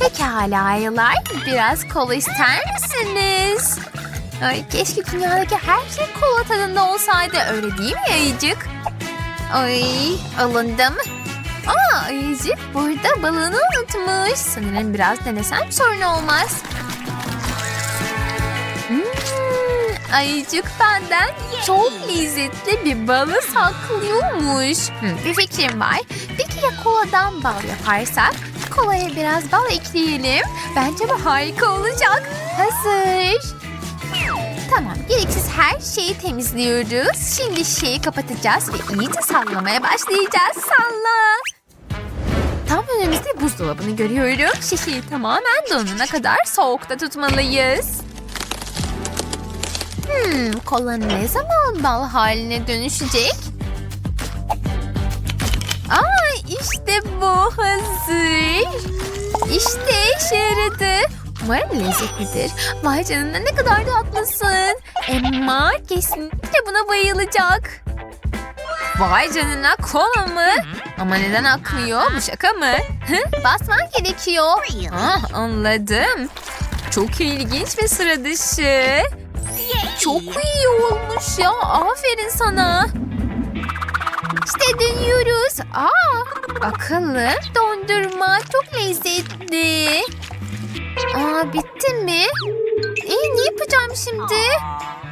Pekala ayılar. Biraz kola ister misiniz? Ay keşke dünyadaki her şey kola tadında olsaydı. Öyle değil mi ayıcık? Ay alındım. Aa ayıcık burada balığını unutmuş. Sanırım biraz denesem sorun olmaz. Hmm, ayıcık benden çok lezzetli bir balı saklıyormuş. Hmm, bir fikrim var. Peki ya koladan bal yaparsak? Kolaya biraz bal ekleyelim. Bence bu harika olacak. Hazır. Tamam, gereksiz her şeyi temizliyoruz. Şimdi şişeyi kapatacağız ve iyice sallamaya başlayacağız. Salla. Tam önümüzde buzdolabını görüyorum. Şişeyi tamamen donana kadar soğukta tutmalıyız. Hmm, kola ne zaman bal haline dönüşecek? Aa, işte bu hazır. İşte işe yaradı. Umarım lezzetlidir. Vay canına ne kadar tatlısın. Emma kesinlikle buna bayılacak. Vay canına kola mı? Ama neden akmıyor? Bu şaka mı? Hı? Basman gerekiyor. Ah, anladım. Çok ilginç ve sıra dışı. Çok iyi olmuş ya. Aferin sana. İşte dönüyoruz. Aa, akıllı dondurma çok lezzetli. Aa bitti mi? Ee, ne yapacağım şimdi?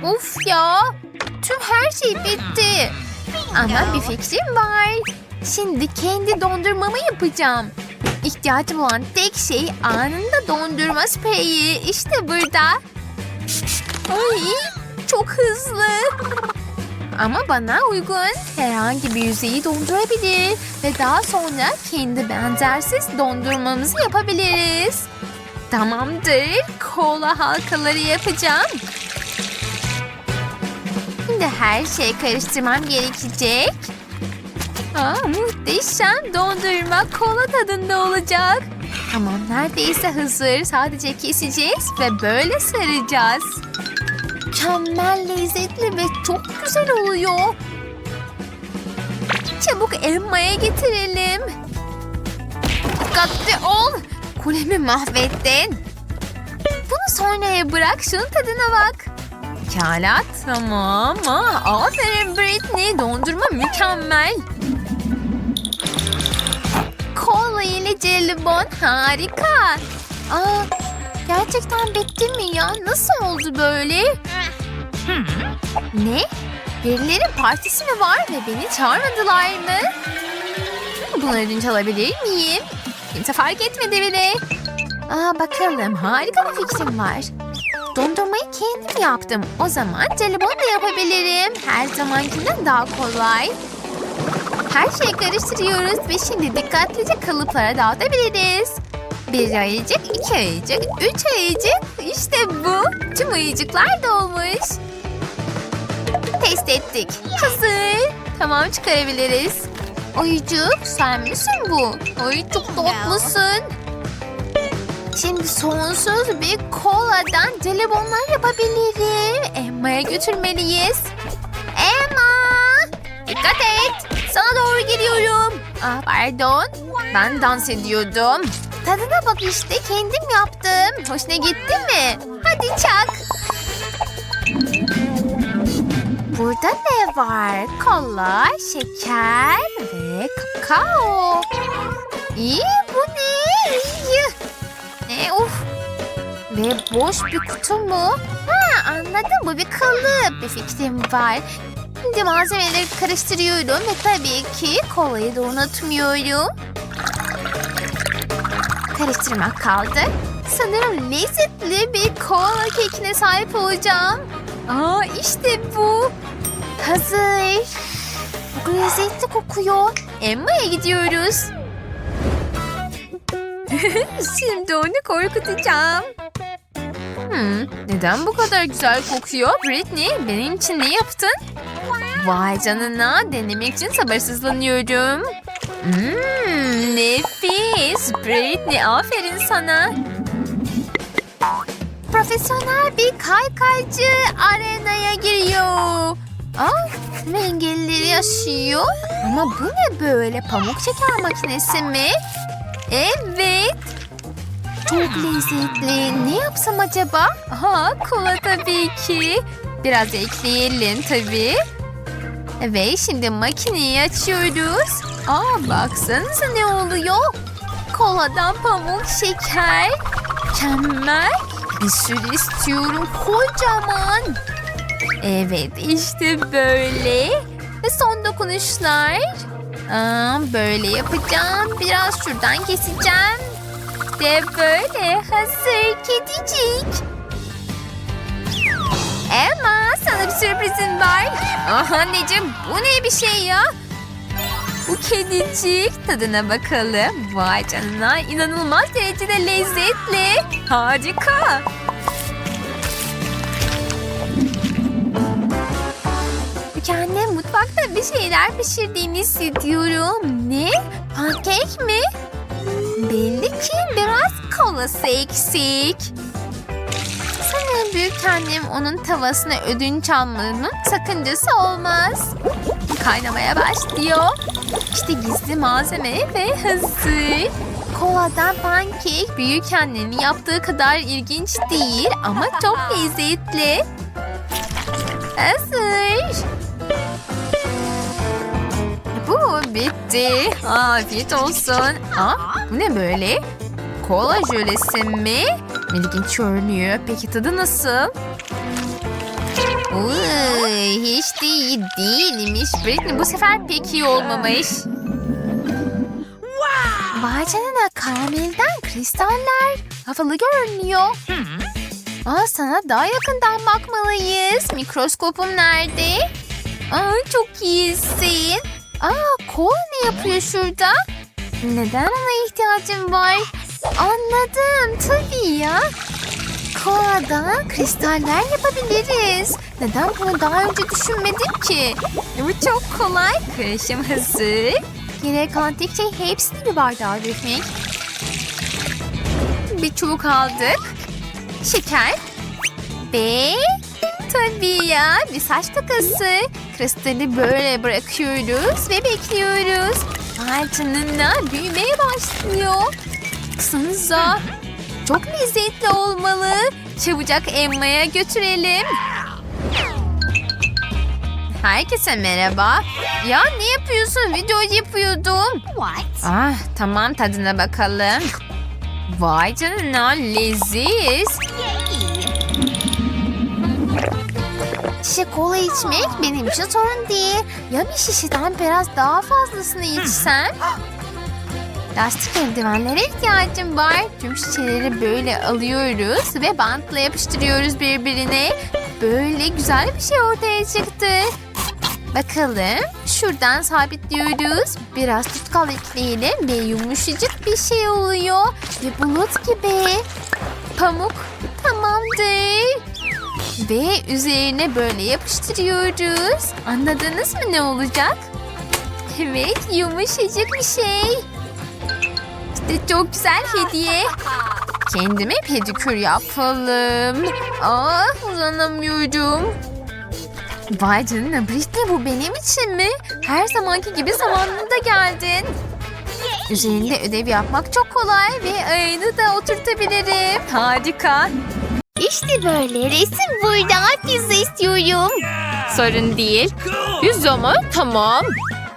Of ya. Tüm her şey bitti. Ama bir fikrim var. Şimdi kendi dondurmamı yapacağım. İhtiyacım olan tek şey anında dondurma spreyi. İşte burada. Ay, çok hızlı. Ama bana uygun. Herhangi bir yüzeyi dondurabilir. Ve daha sonra kendi benzersiz dondurmamızı yapabiliriz. Tamamdır. Kola halkaları yapacağım. Şimdi her şeyi karıştırmam gerekecek. Aa, muhteşem dondurma kola tadında olacak. Tamam neredeyse hazır. Sadece keseceğiz ve böyle saracağız. Mükemmel lezzetli ve çok güzel oluyor. Çabuk elmaya getirelim. Dikkatli ol. Kulemi mahvettin. Bunu sonraya bırak. Şunun tadına bak. Pekala tamam. Aa, aferin Britney. Dondurma mükemmel. Kola ile jelibon harika. Aa, gerçekten bitti mi ya? Nasıl oldu böyle? Ne? Birilerin partisi mi var ve beni çağırmadılar mı? Bunu ödünç alabilir miyim? Kimse fark etmedi bile. Aa bakalım harika bir fikrim var. Dondurmayı kendim yaptım. O zaman jelibon da yapabilirim. Her zamankinden daha kolay. Her şeyi karıştırıyoruz ve şimdi dikkatlice kalıplara dağıtabiliriz. Bir ayıcık, iki ayıcık, üç ayıcık. İşte bu. Tüm ayıcıklar dolmuş. Test ettik. Hazır. Tamam çıkarabiliriz. Ayıcık sen misin bu? Ay çok tatlısın. Şimdi sonsuz bir koladan jelibonlar yapabilirim. Emma'ya götürmeliyiz. Emma! Dikkat et. Sana doğru geliyorum. Ah, pardon. Ben dans ediyordum. Tadına bak işte kendim yaptım. Hoşuna gitti mi? Hadi çak. Burada ne var? Kola, şeker ve kakao. İyi bu ne? İyi. Ne uf. Ve boş bir kutu mu? Ha anladım bu bir kalıp. Bir fikrim var. Şimdi malzemeleri karıştırıyorum ve tabii ki kolayı da unutmuyorum. Karıştırmak kaldı. Sanırım lezzetli bir kola kekine sahip olacağım. Aa işte bu. Hazır. Çok lezzetli kokuyor. Emma'ya gidiyoruz. Şimdi onu korkutacağım. Hmm, neden bu kadar güzel kokuyor? Britney benim için ne yaptın? Vay canına denemek için sabırsızlanıyorum. Hmm, nefis. Britney aferin sana. Profesyonel bir kaykaycı arenaya giriyor. Aa, ve engellileri yaşıyor. Ama bu ne böyle? Pamuk şeker makinesi mi? Evet. çok lezzetli. Ne yapsam acaba? Aha kola tabii ki. Biraz ekleyelim tabii. Ve şimdi makineyi açıyoruz. Aa baksanıza ne oluyor? Koladan pamuk şeker. Mükemmel. Bir sürü istiyorum kocaman. Evet işte böyle. Ve son dokunuşlar. Aa, böyle yapacağım. Biraz şuradan keseceğim. İşte böyle hazır kedicik. Emma sana bir sürprizim var. Ah anneciğim bu ne bir şey ya? Bu kedicik tadına bakalım. Vay canına inanılmaz derecede lezzetli. Harika. Kendim mutfakta bir şeyler pişirdiğini hissediyorum. Ne? Pankek mi? Belli ki biraz kolası eksik. Sanırım büyük annem onun tavasına ödünç almamın sakıncası olmaz. Kaynamaya başlıyor. İşte gizli malzeme ve hazır. Koladan pankek büyük annenin yaptığı kadar ilginç değil ama çok lezzetli. Hazır. Bu bitti. Afiyet olsun. Aa, bu ne böyle? Kola jölesi mi? İlginç görünüyor. Peki tadı nasıl? Uy, hiç de iyi değilmiş. Britney bu sefer pek iyi olmamış. Vay canına karamelden kristaller. Havalı görünüyor. Aa, sana daha yakından bakmalıyız. Mikroskopum nerede? Aa, çok iyisin. Aa, kol ne yapıyor şurada? Neden ona ihtiyacım var? Anladım tabii ya. Koladan kristaller yapabiliriz. Neden bunu daha önce düşünmedim ki? Bu çok kolay. Karışım hazır. Tek şey hepsini bir bardağa dökmek. Bir çubuk aldık. Şeker. Ve tabii ya bir saç takası. Kristali böyle bırakıyoruz ve bekliyoruz. Ay canına büyümeye başlıyor. Baksanıza. Çok lezzetli olmalı. Çabucak Emma'ya götürelim. Herkese merhaba. Ya ne yapıyorsun? Video yapıyordum. What? Ah tamam tadına bakalım. Vay canına leziz. Şişe kola içmek benim için sorun değil. Ya bir şişeden biraz daha fazlasını içsem? Lastik eldivenlere ihtiyacım var. Tüm şişeleri böyle alıyoruz ve bantla yapıştırıyoruz birbirine. Böyle güzel bir şey ortaya çıktı. Bakalım şuradan sabitliyoruz. Biraz tutkal ekleyelim ve yumuşacık bir şey oluyor. Ve bulut gibi. Pamuk tamamdır. Ve üzerine böyle yapıştırıyoruz. Anladınız mı ne olacak? Evet yumuşacık bir şey. İşte çok güzel hediye. Kendime pedikür yapalım. Ah uzanamıyorum. Vay canına Britney bu benim için mi? Her zamanki gibi zamanında geldin. Üzerinde ödev yapmak çok kolay ve ayını da oturtabilirim. Harika. İşte böyle resim burada. Pizza istiyorum. Sorun değil. Pizza mı? Tamam.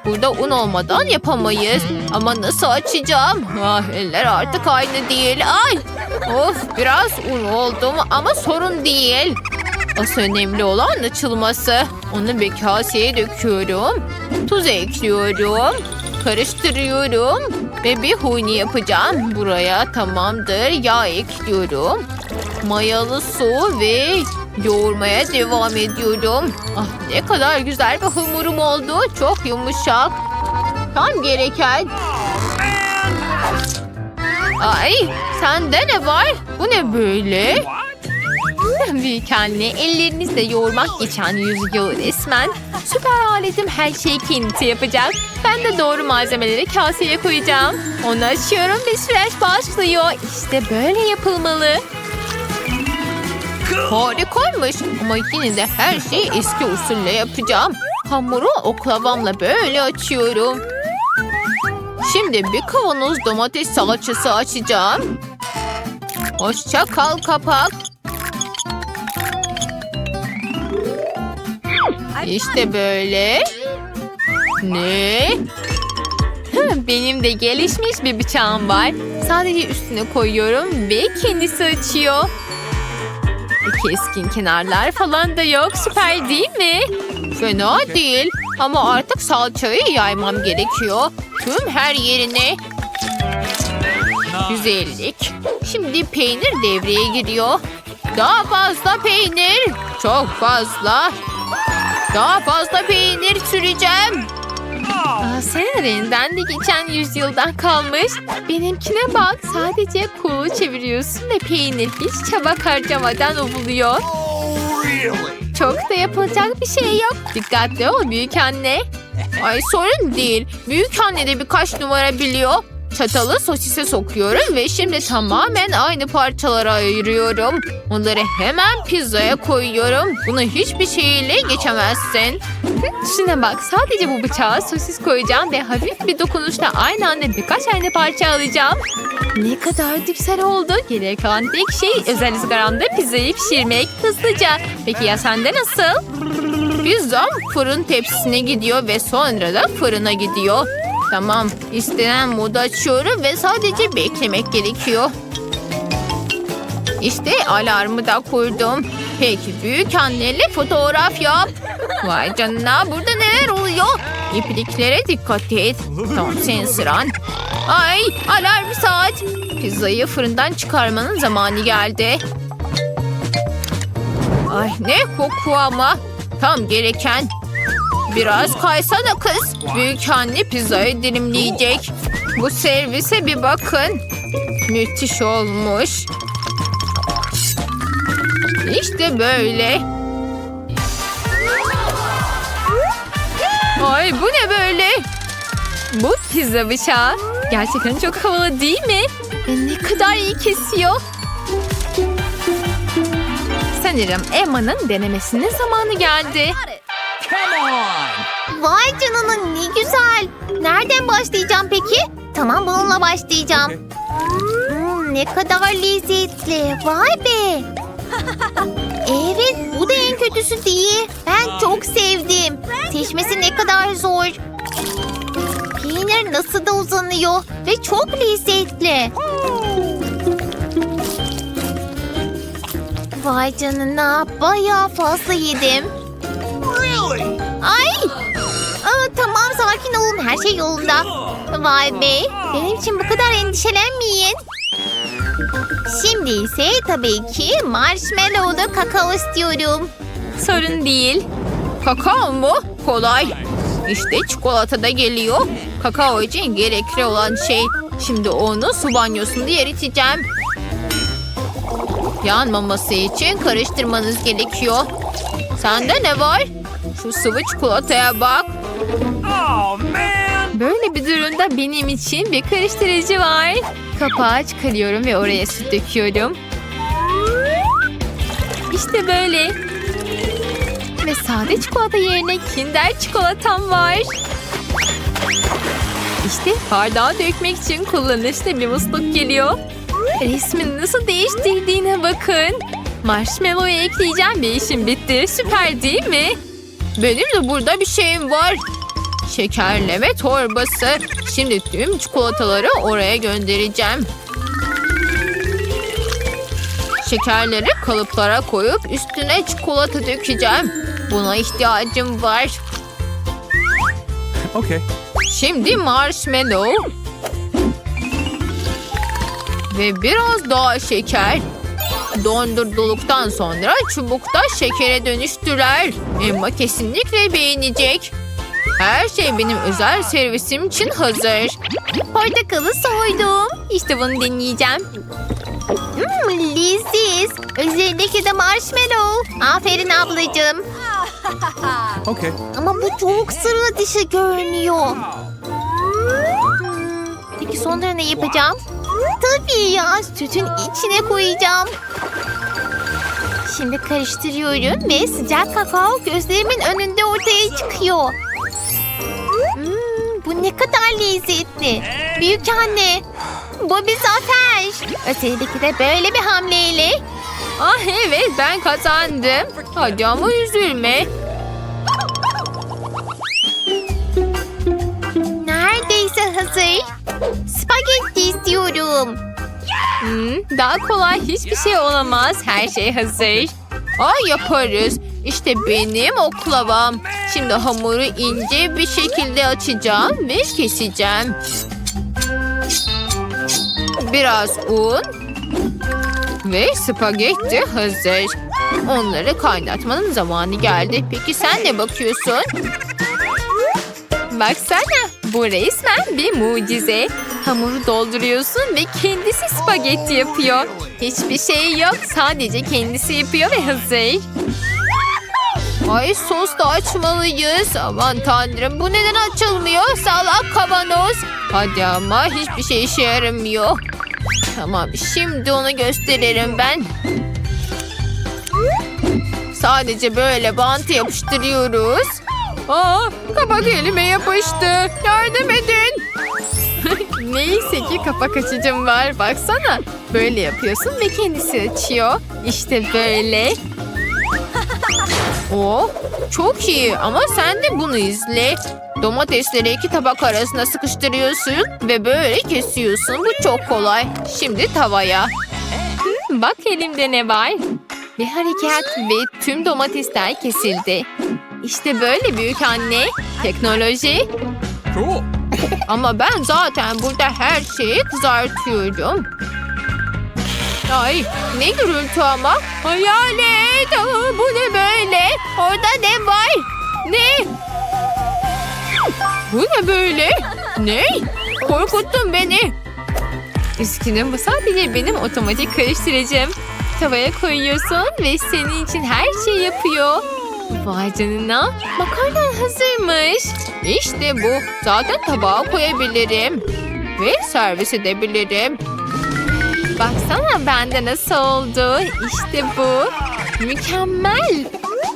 Burada un olmadan yapamayız. Ama nasıl açacağım? Ah, eller artık aynı değil. Ay! Of biraz un oldum ama sorun değil. Asıl önemli olan açılması. Onu bir kaseye döküyorum. Tuz ekliyorum. Karıştırıyorum. Ve bir huni yapacağım. Buraya tamamdır. Yağ ekliyorum. Mayalı su ve yoğurmaya devam ediyorum. Ah ne kadar güzel bir hamurum oldu. Çok yumuşak. Tam gereken. Ay sende ne var? Bu ne böyle? Büyük anne ellerinizle yoğurmak geçen yüzüyor resmen. Süper aletim her şeyi kendisi yapacak. Ben de doğru malzemeleri kaseye koyacağım. Onu açıyorum ve süreç başlıyor. İşte böyle yapılmalı. Harikaymış ama yine de her şeyi eski usulle yapacağım. Hamuru oklavamla böyle açıyorum. Şimdi bir kavanoz domates salçası açacağım. Hoşça kal kapak. İşte böyle. Ne? Benim de gelişmiş bir bıçağım var. Sadece üstüne koyuyorum ve kendisi açıyor. Keskin kenarlar falan da yok. Süper değil mi? Fena değil. Ama artık salçayı yaymam gerekiyor. Tüm her yerine. Güzellik. Şimdi peynir devreye giriyor. Daha fazla peynir. Çok fazla. Daha fazla peynir süreceğim. Renginden de geçen yüzyıldan kalmış. Benimkine bak sadece kolu çeviriyorsun ve peynir hiç çaba harcamadan ovuluyor. Çok da yapılacak bir şey yok. Dikkatli ol büyük anne. Ay sorun değil. Büyük anne de birkaç numara biliyor. Çatalı sosise sokuyorum ve şimdi tamamen aynı parçalara ayırıyorum. Onları hemen pizzaya koyuyorum. Bunu hiçbir şeyle geçemezsin. Şuna bak sadece bu bıçağa sosis koyacağım ve hafif bir dokunuşla aynı anda birkaç aynı parça alacağım. Ne kadar güzel oldu. Geriye kalan tek şey özel ızgaramda pizzayı pişirmek hızlıca. Peki ya sende nasıl? Pizzam fırın tepsisine gidiyor ve sonra da fırına gidiyor. Tamam, istenen modu açıyorum ve sadece beklemek gerekiyor. İşte alarmı da kurdum. Peki büyük anneli fotoğraf yap. Vay canına burada neler oluyor? İpliklere dikkat et. Tamam senin sıran. Ay alarm saat. Pizzayı fırından çıkarmanın zamanı geldi. Ay ne koku ama. Tam gereken. Biraz kaysana kız. Büyük anne pizzayı dilimleyecek. Bu servise bir bakın. Müthiş olmuş. İşte böyle. Ay bu ne böyle? Bu pizza bıçağı. Gerçekten çok havalı değil mi? Ne kadar iyi kesiyor. Sanırım Emma'nın denemesinin zamanı geldi. Vay canına ne güzel. Nereden başlayacağım peki? Tamam bununla başlayacağım. Hmm, ne kadar lezzetli. Vay be. Evet bu da en kötüsü değil. Ben çok sevdim. Seçmesi ne kadar zor. Peynir nasıl da uzanıyor ve çok lezzetli. Vay canına bayağı fazla yedim. Ay! Aa, tamam sakin olun her şey yolunda. Vay be benim için bu kadar endişelenmeyin. Şimdi ise tabii ki marshmallowlu kakao istiyorum. Sorun değil. Kakao mu? Kolay. İşte çikolata da geliyor. Kakao için gerekli olan şey. Şimdi onu su banyosunda eriteceğim. Yanmaması için karıştırmanız gerekiyor. Sende ne var? Şu sıvı çikolataya bak. Oh man! Böyle bir durumda benim için bir karıştırıcı var. Kapağı çıkarıyorum ve oraya süt döküyorum. İşte böyle. Ve sade çikolata yerine kinder çikolatam var. İşte bardağı dökmek için kullanışlı bir musluk geliyor. Resmin nasıl değiştirdiğine bakın. Marshmallow'u ekleyeceğim ve işim bitti. Süper değil mi? Benim de burada bir şeyim var. Şekerleme torbası. Şimdi tüm çikolataları oraya göndereceğim. Şekerleri kalıplara koyup üstüne çikolata dökeceğim. Buna ihtiyacım var. Okay. Şimdi marshmallow. Ve biraz daha şeker. Dondurulduktan sonra çubukta şekere dönüştürer. Emma kesinlikle beğenecek. Her şey benim özel servisim için hazır. Portakalı soydum. İşte bunu deneyeceğim. Hmm, leziz. Üzerindeki de marshmallow. Aferin ablacığım. Okay. Ama bu çok sıra dışı görünüyor. Hmm, peki sonra ne yapacağım? Tabii ya sütün içine koyacağım. Şimdi karıştırıyorum ve sıcak kakao gözlerimin önünde ortaya çıkıyor. Bu ne kadar lezzetli. Büyük anne, Bu bir zafer. Ötedeki de böyle bir hamleyle. Ah evet ben kazandım. Hadi ama üzülme. Neredeyse hazır. Spagetti istiyorum. Hmm, daha kolay hiçbir şey olamaz. Her şey hazır. Aa yaparız. İşte benim oklavam. Şimdi hamuru ince bir şekilde açacağım ve keseceğim. Biraz un ve spagetti hazır. Onları kaynatmanın zamanı geldi. Peki sen ne bakıyorsun? Baksana bu resmen bir mucize. Hamuru dolduruyorsun ve kendisi spagetti yapıyor. Hiçbir şey yok sadece kendisi yapıyor ve hazır. Ay sos da açmalıyız. Aman tanrım bu neden açılmıyor? Salak kavanoz. Hadi ama hiçbir şey işe yaramıyor. Tamam şimdi onu gösteririm ben. Sadece böyle bantı yapıştırıyoruz. Aa, kapak elime yapıştı. Yardım edin. Neyse ki kapak açıcım var. Baksana. Böyle yapıyorsun ve kendisi açıyor. İşte böyle. Oh, çok iyi ama sen de bunu izle. Domatesleri iki tabak arasına sıkıştırıyorsun ve böyle kesiyorsun. Bu çok kolay. Şimdi tavaya. Hmm, Bak elimde ne var. Bir hareket ve tüm domatesler kesildi. İşte böyle büyük anne. Teknoloji. Cool. Ama ben zaten burada her şeyi kızartıyorum. Ay ne gürültü ama. Hayalet. Bu ne böyle? Orada ne var? Ne? Bu ne böyle? Ne? Korkuttun beni. Üzgünüm bu sadece benim otomatik karıştırıcım. Tavaya koyuyorsun ve senin için her şey yapıyor. Vay canına. Makarnan hazırmış. İşte bu. Zaten tabağa koyabilirim. Ve servis edebilirim. Baksana bende nasıl oldu. İşte bu. Mükemmel.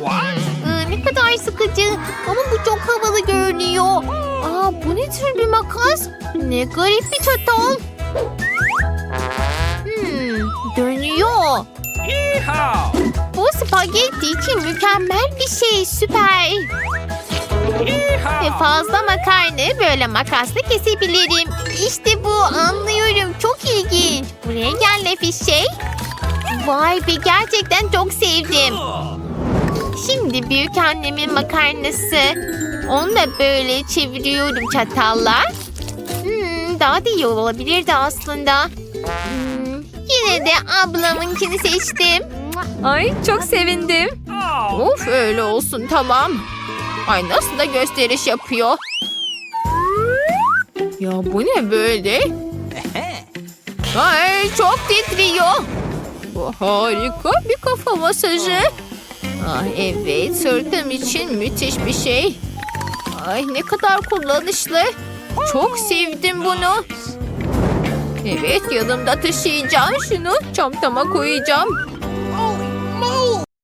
Aa, ne kadar sıkıcı. Ama bu çok havalı görünüyor. Aa, bu ne tür bir makas? Ne garip bir çatal. Hmm, dönüyor. Bu spagetti için mükemmel bir şey. Süper. Ve fazla makarna böyle makasla kesebilirim. İşte bu anlıyorum. Çok ilginç. Buraya gel nefis şey. Vay be gerçekten çok sevdim. Şimdi büyük annemin makarnası. Onu da böyle çeviriyorum çatalla. Hmm, daha da iyi olabilirdi aslında. Hmm, yine de ablamınkini seçtim. Ay çok sevindim. Of öyle olsun tamam. Ay nasıl da gösteriş yapıyor. Ya bu ne böyle? Ay çok titriyor. Bu harika bir kafa masajı. Ay evet sırtım için müthiş bir şey. Ay ne kadar kullanışlı. Çok sevdim bunu. Evet yanımda taşıyacağım şunu. Çantama koyacağım.